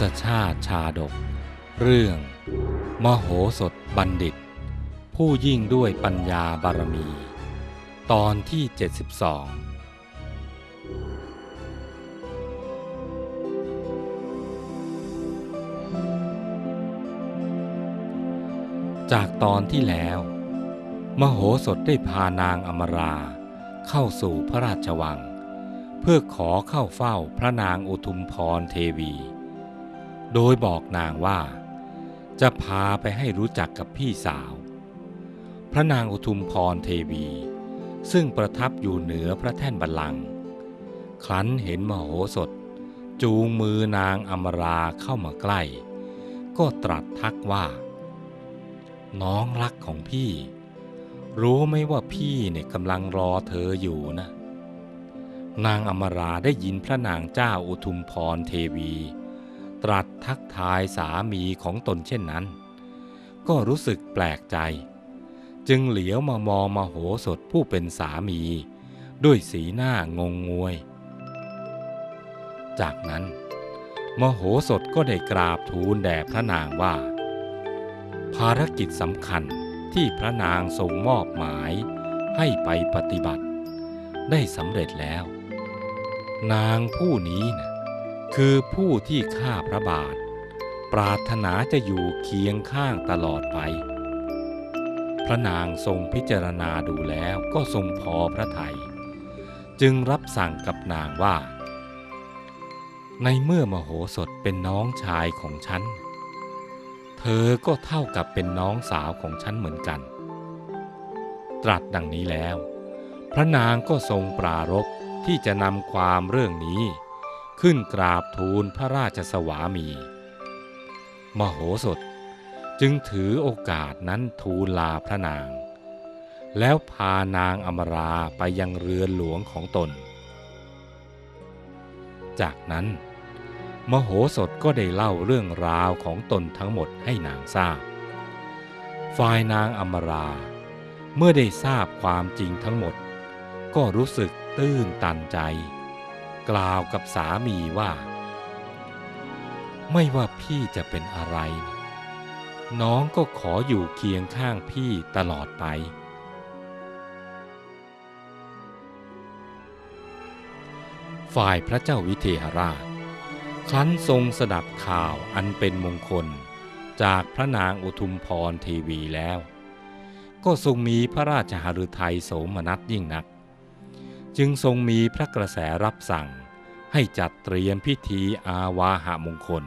สชาติชาดก เรื่อง มโหสถบัณฑิต ผู้ยิ่งด้วยปัญญาบารมี ตอนที่ 72 จากตอนที่แล้ว มโหสถได้พานางอมราเข้าสู่พระราชวัง เพื่อขอเข้าเฝ้าพระนางอุทุมพรเทวี โดยบอกนางว่า จะพาไปให้รู้จักกับพี่สาว พระนางอุทุมพรเทวี ซึ่งประทับอยู่เหนือพระแท่นบัลลังก์ครั้นเห็นมโหสถ จูงมือนางอมราเข้ามาใกล้ ก็ตรัสทักว่า น้องรักของพี่ รู้ไหมว่าพี่เนี่ยกำลังรอเธออยู่นะ นางอมราได้ยินพระนางเจ้าอุทุมพรเทวี ตรัสทักทายสามีของตนเช่นนั้น ก็รู้สึกแปลกใจ จึงเหลียวมามองมโหสถผู้เป็นสามี ด้วยสีหน้างงงวย จากนั้น มโหสถก็ได้กราบทูลแด่พระนางว่า ภารกิจสำคัญที่พระนางทรงมอบหมายให้ไปปฏิบัติ ได้สำเร็จแล้ว นางผู้นี้นะ คือผู้ที่ข้าพระบาท ปรารถนาจะอยู่เคียงข้างตลอดไป พระนางทรงพิจารณาดูแล้วก็ทรงพอพระทยัยจึงรับสั่งกับนางว่า ในเมื่อมโหสถเป็นน้องชายของฉัน เธอก็เท่ากับเป็นน้องสาวของฉันเหมือนกัน ตรัสดังนี้แล้ว พระนางก็ทรงปรารภที่จะนำความเรื่องนี้ ขึ้นกราบทูลพระราชสวามี มโหสถจึงถือโอกาสนั้นทูลลาพระนาง แล้วพานางอมราไปยังเรือนหลวงของตน จากนั้น มโหสถก็ได้เล่าเรื่องราวของตนทั้งหมดให้นางทราบ ฝ่ายนางอมราเมื่อได้ทราบความจริงทั้งหมด ก็รู้สึกตื้นตันใจ กล่าวกับสามีว่า ไม่ว่าพี่จะเป็นอะไร น้องก็ขออยู่เคียงข้างพี่ตลอดไป ฝ่ายพระเจ้าวิเทหราช ครั้นทรงสดับข่าวอันเป็นมงคลจากพระนางอุทุมพรเทวีแล้ว ก็ทรงมีพระราชหฤทัยโสมนัสยิ่งนัก จึงทรงมีพระกระแสรับสั่ง ให้จัดเตรียมพิธีอาวาหามงคล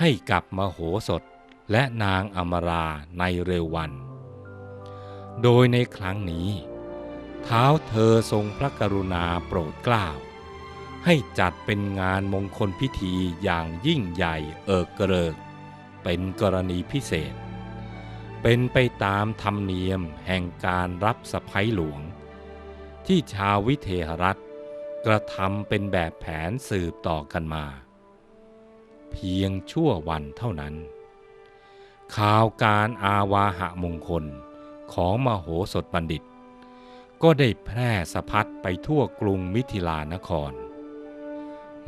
ให้กับมโหสถและนางอมราในเร็ววัน โดยในครั้งนี้ เท้าเธอทรงพระกรุณาโปรดเกล้าให้จัดเป็นงานมงคลพิธีอย่างยิ่งใหญ่เอิกเกริก เป็นกรณีพิเศษ เป็นไปตามธรรมเนียมแห่งการรับสะพ้ยหลวง ที่ชาววิเทหรัฐกระทำเป็นแบบแผนสืบต่อกันมา เพียงชั่ววันเท่านั้น ข่าวการอาวาหะมงคลของมโหสถบัณฑิต ก็ได้แพร่สะพัดไปทั่วกรุงมิถิลานคร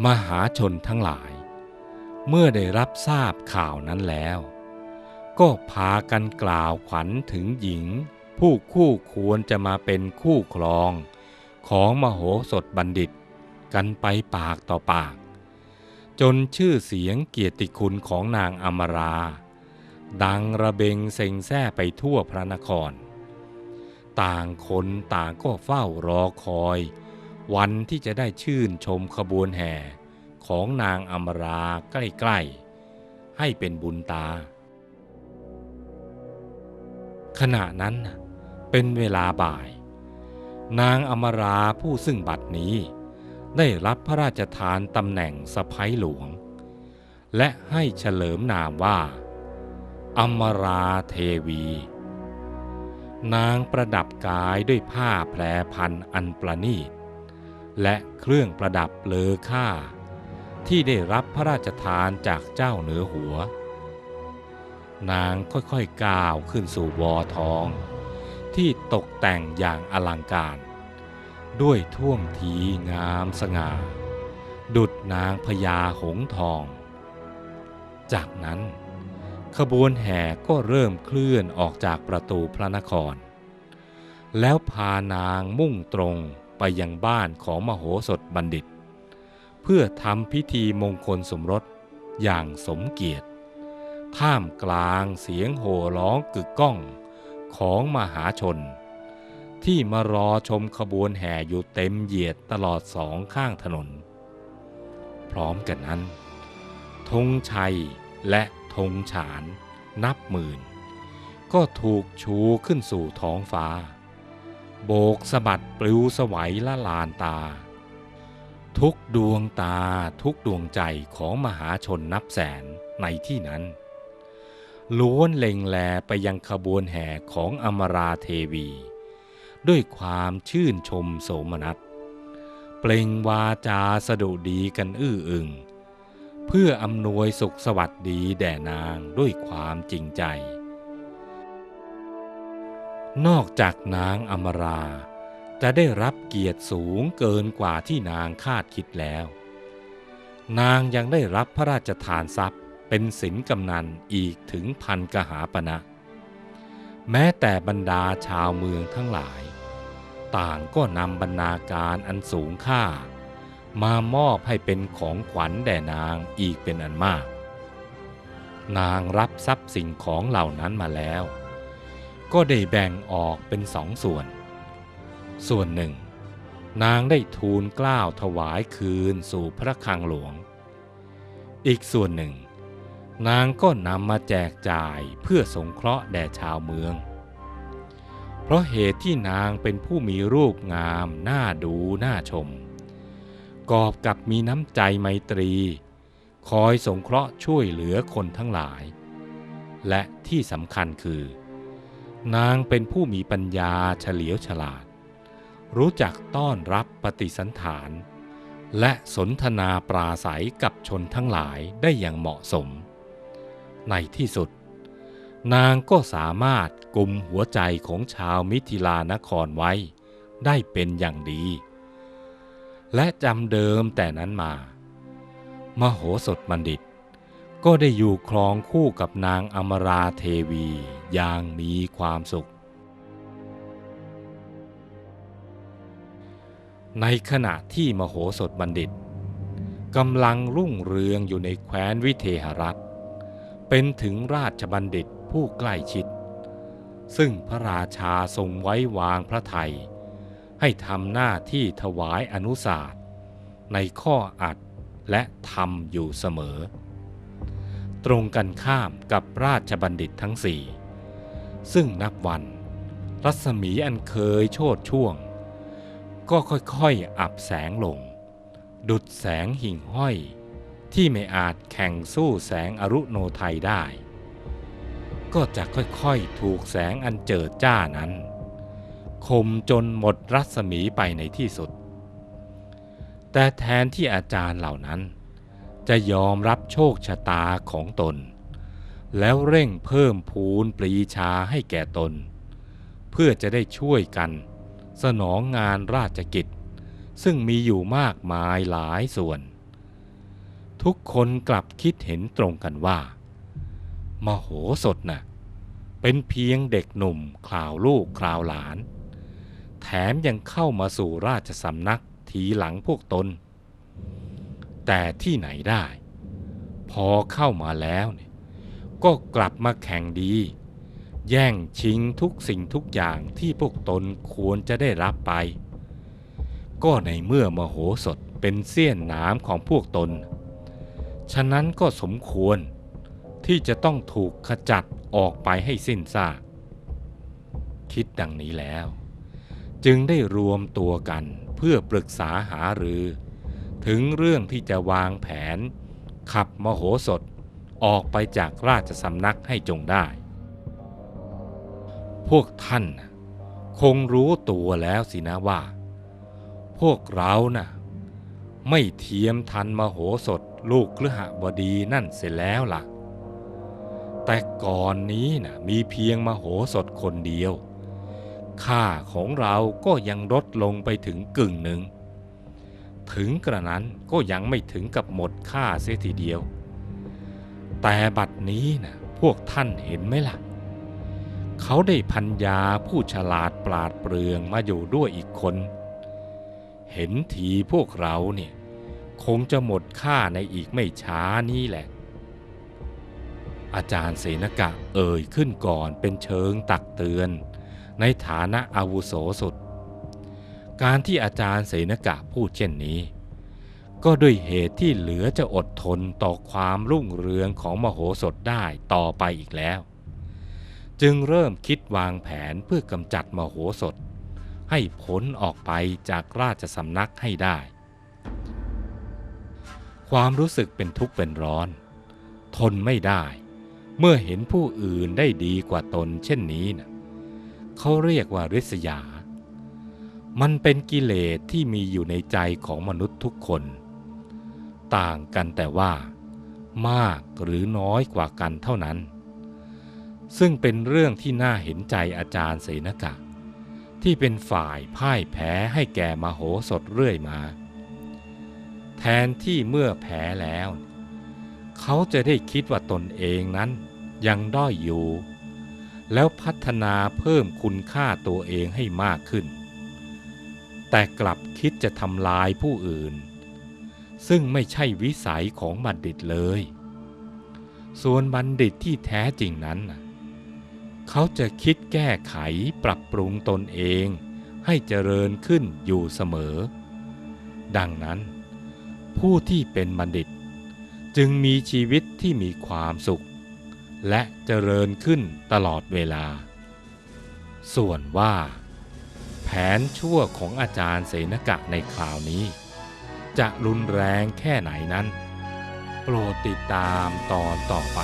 มหาชนทั้งหลาย เมื่อได้รับทราบข่าวนั้นแล้ว ก็พากันกล่าวขวัญถึงหญิง ผู้คู่ควรจะมาเป็นคู่ครอง ของมโหสถบัณฑิต กันไปปากต่อปาก จนชื่อเสียงเกียรติคุณของนางอมรา ดังระเบงเซ็งแซ่ไปทั่วพระนคร ต่างคนต่างก็เฝ้ารอคอย วันที่จะได้ชื่นชมขบวนแห่ของนางอมราใกล้ๆ ให้เป็นบุญตาขณะนั้น เป็นเวลาบ่าย นางอมราผู้ซึ่งบัดนี้ ได้รับพระราชทานตำแหน่งสะพ้ยหลวง และให้เฉลิมนามว่า อมราเทวี นางประดับกายด้วยผ้าแพรพันอันประณีต และเครื่องประดับเลอค่า ที่ได้รับพระราชทานจากเจ้าเหนือหัว นางค่อยๆก้าวขึ้นสู่วอทอง ที่ตกแต่งอย่างอลังการ ด้วยท่วงทีงามสง่า ดุดนางพญาหงส์ทอง จากนั้น ขบวนแห่ก็เริ่มเคลื่อนออกจากประตูพระนคร แล้วพานางมุ่งตรงไปยังบ้านของมโหสถบัณฑิต เพื่อทำพิธีมงคลสมรสอย่างสมเกียรติ ท่ามกลางเสียงโห่ร้องกึกก้อง ของมหาชน ที่มารอชมขบวนแห่อยู่เต็มเหยียดตลอดสองข้างถนน พร้อมกันนั้นธงชัยและธงฉานนับหมื่น ก็ถูกชูขึ้นสู่ท้องฟ้า โบกสะบัดปลิวสวัยละลานตา ทุกดวงตาทุกดวงใจของมหาชนนับแสนในที่นั้น ล้วนเล็งแลไปยังขบวนแห่ของอมราเทวี ด้วยความชื่นชมโสมนัส เปล่งวาจาสะดุดีกันอื้ออึง เพื่ออำนวยสุขสวัสดีแด่นางด้วยความจริงใจ นอกจากนางอมราจะได้รับเกียรติสูงเกินกว่าที่นางคาดคิดแล้ว นางยังได้รับพระราชทานทรัพย์ เป็นสินกำนันอีกถึงพันกหาปณะแม้แต่บรรดาชาวเมืองทั้งหลาย ต่างก็นำบรรณาการอันสูงค่า มามอบให้เป็นของขวัญแด่นางอีกเป็นอันมาก นางรับทรัพย์สิ่งของเหล่านั้นมาแล้ว ก็ได้แบ่งออกเป็นสองส่วน ส่วนหนึ่ง นางได้ทูลกล้าวถวายคืนสู่พระคลังหลวง อีกส่วนหนึ่ง นางก็นำมาแจกจ่ายเพื่อสงเคราะห์แด่ชาวเมือง เพราะเหตุที่นางเป็นผู้มีรูปงาม น่าดูน่าชม กอบกับมีน้ำใจไมตรี คอยสงเคราะห์ช่วยเหลือคนทั้งหลาย และที่สำคัญคือ นางเป็นผู้มีปัญญาเฉลียวฉลาด รู้จักต้อนรับปฏิสันฐาน และสนทนาปราศัยกับชนทั้งหลายได้อย่างเหมาะสม ในที่สุด นางก็สามารถกลุมหัวใจของชาวมิถิลานครไว้ ได้เป็นอย่างดี และจำเดิมแต่นั้นมา มโหสถบัณฑิต ก็ได้อยู่ครองคู่กับนางอมราเทวีอย่างมีความสุข ในขณะที่มโหสถบัณฑิตกำลังรุ่งเรืองอยู่ในแคว้นวิเทหรัฐ เป็นถึงราชบัณฑิตผู้ใกล้ชิด ซึ่งพระราชาทรงไว้วางพระไทย ให้ทำหน้าที่ถวายอนุสาสในข้ออัดและธรรมอยู่เสมอ ตรงกันข้ามกับราชบัณฑิตทั้งสี่ ซึ่งนับวัน รัศมีอันเคยโชดช่วง ก็ค่อยๆอับแสงลง ดุดแสงหิ่งห้อย ที่ไม่อาจแข่งสู้แสงอรุโนไทยได้ ก็จะค่อยๆถูกแสงอันเจิดจ้านั้นคมจนหมดรัศมีไปในที่สุด แต่แทนที่อาจารย์เหล่านั้น จะยอมรับโชคชะตาของตน แล้วเร่งเพิ่มพูนปรีชาให้แก่ตน เพื่อจะได้ช่วยกัน สนองงานราชกิจ ซึ่งมีอยู่มากมายหลายส่วน ทุกคนกลับคิดเห็นตรงกันว่า มโหสถน่ะเป็นเพียงเด็กหนุ่มคราวลูกคราวหลาน แถมยังเข้ามาสู่ราชสำนักทีหลังพวกตน แต่ที่ไหนได้ พอเข้ามาแล้วเนี่ยก็กลับมาแข่งดี แย่งชิงทุกสิ่งทุกอย่างที่พวกตนควรจะได้รับไป ก็ในเมื่อมโหสถเป็นเสี้ยนน้ำของพวกตน ฉะนั้นก็สมควรที่จะต้องถูกขจัดออกไปให้สิ้นซาก คิดดังนี้แล้ว จึงได้รวมตัวกันเพื่อปรึกษาหารือ ถึงเรื่องที่จะวางแผน ขับมโหสถออกไปจากราชสำนักให้จงได้ พวกท่านคงรู้ตัวแล้วสินะว่า พวกเราน่ะ ไม่เทียมทันมโหสถ ลูกคฤหบดีนั่นเสร็จแล้วล่ะ แต่ก่อนนี้นะมีเพียงมโหสถคนเดียว ค่าของเราก็ยังลดลงไปถึงกึ่งหนึ่ง ถึงกระนั้นก็ยังไม่ถึงกับหมดค่าเสียทีเดียว แต่บัดนี้นะพวกท่านเห็นไหมล่ะ เขาได้พัญญาผู้ฉลาดปราดเปรื่องมาอยู่ด้วยอีกคน เห็นทีพวกเราเนี่ย คงจะหมดค่าในอีกไม่ช้านี้แหละ อาจารย์เสนกะเอ่ยขึ้นก่อนเป็นเชิงตักเตือน ในฐานะอาวุโสสุด การที่อาจารย์เสนกะพูดเช่นนี้ ก็ด้วยเหตุที่เหลือจะอดทนต่อความรุ่งเรืองของมโหสถได้ต่อไปอีกแล้ว จึงเริ่มคิดวางแผนเพื่อกำจัดมโหสถให้พ้นออกไปจากราชสำนักให้ได้ ความรู้สึกเป็นทุกข์เป็นร้อน ทนไม่ได้ เมื่อเห็นผู้อื่นได้ดีกว่าตนเช่นนี้นะเขาเรียกว่าริษยา มันเป็นกิเลสที่มีอยู่ในใจของมนุษย์ทุกคน ต่างกันแต่ว่า มากหรือน้อยกว่ากันเท่านั้น ซึ่งเป็นเรื่องที่น่าเห็นใจอาจารย์เสนกะ ที่เป็นฝ่ายพ่ายแพ้ให้แก่มโหสถเรื่อยมา ทนที่เมื่อแพ้แล้ว เขาจะได้คิดว่าตนเองนั้นยังด้อยอยู่ แล้วพัฒนาเพิ่มคุณค่าตัวเองให้มากขึ้น แต่กลับคิดจะทำลายผู้อื่น ซึ่งไม่ใช่วิสัยของบัณฑิตเลย ส่วนบัณฑิตที่แท้จริงนั้น เขาจะคิดแก้ไขปรับปรุงตนเองให้เจริญขึ้นอยู่เสมอ ดังนั้น ผู้ที่เป็นบัณฑิต จึงมีชีวิตที่มีความสุข และเจริญขึ้นตลอดเวลา ส่วนว่า แผนชั่วของอาจารย์เสนกะในคราวนี้ จะรุนแรงแค่ไหนนั้น โปรดติดตามตอนต่อไป